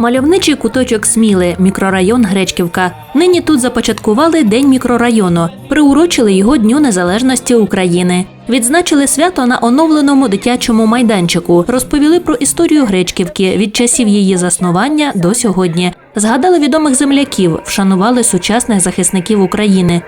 Мальовничий куточок Сміли, мікрорайон Гречківка. Нині тут започаткували День мікрорайону, приурочили його Дню Незалежності України. Відзначили свято на оновленому дитячому майданчику, розповіли про історію Гречківки від часів її заснування до сьогодні. Згадали відомих земляків, вшанували сучасних захисників України.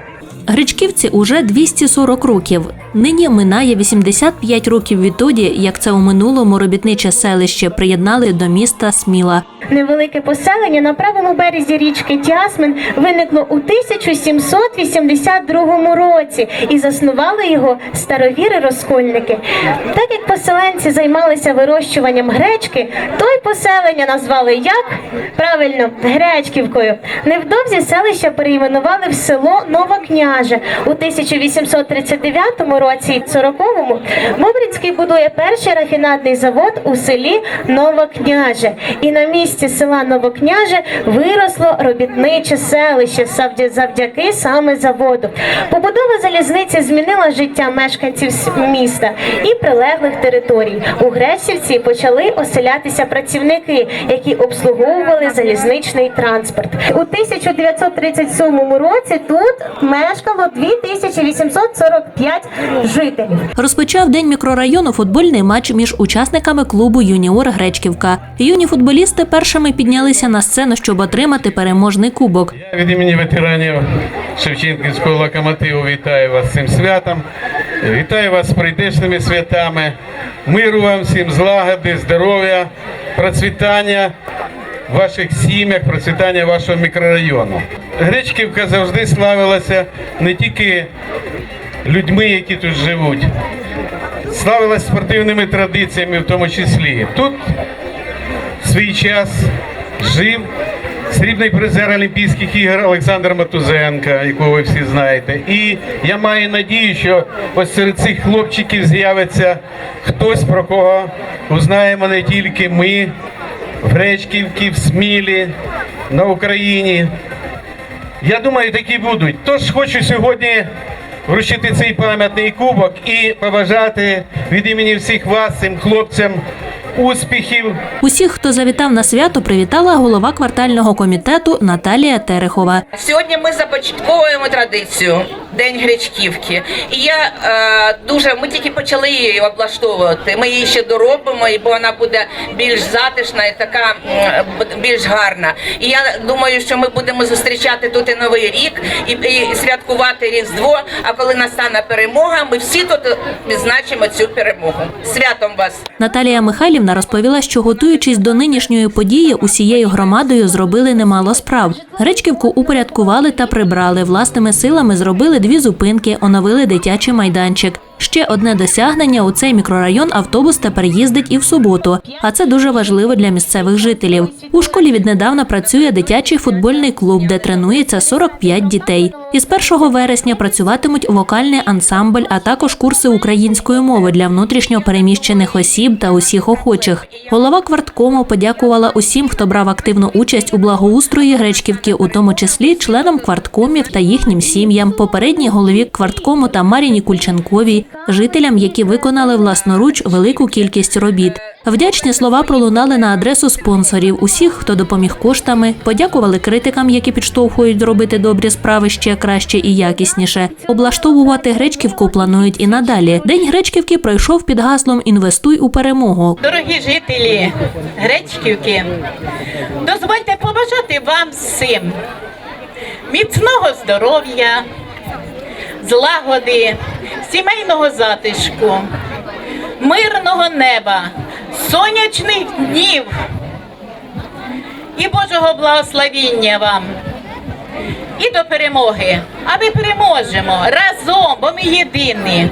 Гречківці уже 240 років. Нині минає 85 років відтоді, як це у минулому робітниче селище приєднали до міста Сміла. Невелике поселення на правому березі річки Тясмин виникло у 1782 році і заснували його старовіри-розкольники. Так як поселенці займалися вирощуванням гречки, то й поселення назвали як правильно Гречківкою. Невдовзі селище перейменували в село Новокняже у 1839 році. І 40-му Бобринський будує перший рафінадний завод у селі Новокняже. І на місці села Новокняже виросло робітниче селище завдяки саме заводу. Побудова залізниці змінила життя мешканців міста і прилеглих територій. У Гресівці почали оселятися працівники, які обслуговували залізничний транспорт. У 1937 році тут мешкало 2845 жителів. Розпочав день мікрорайону футбольний матч між учасниками клубу Юніор Гречківка. Юні футболісти першими піднялися на сцену, щоб отримати переможний кубок. Я від імені ветеранів Шевченківського локомотиву вітаю вас з цим святом. Вітаю вас з прийдешними святами. Миру вам всім, злагоди, здоров'я, процвітання ваших сім'ях, процвітання вашого мікрорайону. Гречківка завжди славилася не тільки людьми, які тут живуть, славилась спортивними традиціями в тому числі. Тут в свій час жив срібний призер Олімпійських ігор Олександр Матузенко, якого ви всі знаєте. І я маю надію, що ось серед цих хлопчиків з'явиться хтось, про кого узнаємо не тільки ми в Гречківці, в Смілі, на Україні. Я думаю, такі будуть. Тож хочу сьогодні вручити цей пам'ятний кубок і побажати від імені всіх вас, цим хлопцям, успіхів, Усіх, хто завітав на свято, привітала голова квартального комітету Наталія Терехова. Сьогодні ми започатковуємо традицію День Гречківки. І я е, дуже ми тільки почали її облаштовувати. Ми її ще доробимо, і бо вона буде більш затишна і така більш гарна. І я думаю, що ми будемо зустрічати тут і новий рік, і, і святкувати Різдво. А коли настане перемога, ми всі тут відзначимо цю перемогу. Святом вас! Наталія Михайлівна розповіла, що готуючись до нинішньої події, усією громадою зробили немало справ. Гречківку упорядкували та прибрали. Власними силами зробили дві зупинки, оновили дитячий майданчик. Ще одне досягнення у цей мікрорайон автобус тепер їздить і в суботу, а це дуже важливо для місцевих жителів. У школі віднедавна працює дитячий футбольний клуб, де тренується 45 дітей. Із 1 вересня працюватимуть вокальний ансамбль, а також курси української мови для внутрішньо переміщених осіб та усіх охочих. Голова кварткому подякувала усім, хто брав активну участь у благоустрої Гречківки, у тому числі членам кварткомів та їхнім сім'ям, попередній голові кварткому та Маріні Кульченковій, жителям, які виконали власноруч велику кількість робіт. Вдячні слова пролунали на адресу спонсорів, усіх, хто допоміг коштами, подякували критикам, які підштовхують робити добрі справи ще краще і якісніше. Облаштовувати Гречківку планують і надалі. День Гречківки пройшов під гаслом Інвестуй у перемогу. Дорогі жителі Гречківки, дозвольте побажати вам всім міцного здоров'я, злагоди, сімейного затишку, мирного неба, сонячних днів і Божого благословіння вам. І до перемоги. А ми переможемо разом, бо ми єдині.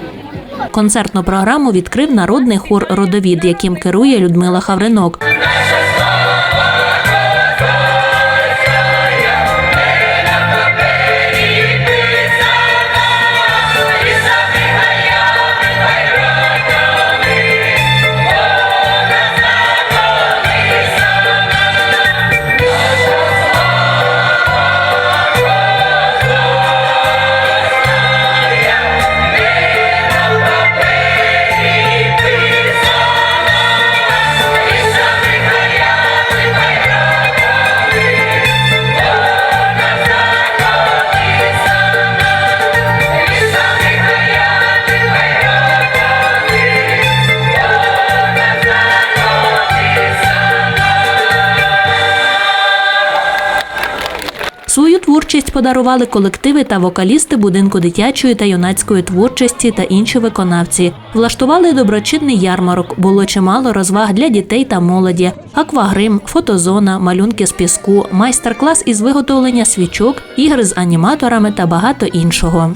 Концертну програму відкрив народний хор Родовід, яким керує Людмила Хавринок. Творчість подарували колективи та вокалісти будинку дитячої та юнацької творчості та інші виконавці. Влаштували доброчинний ярмарок. Було чимало розваг для дітей та молоді: аквагрим, фотозона, малюнки з піску, майстер-клас із виготовлення свічок, ігри з аніматорами та багато іншого.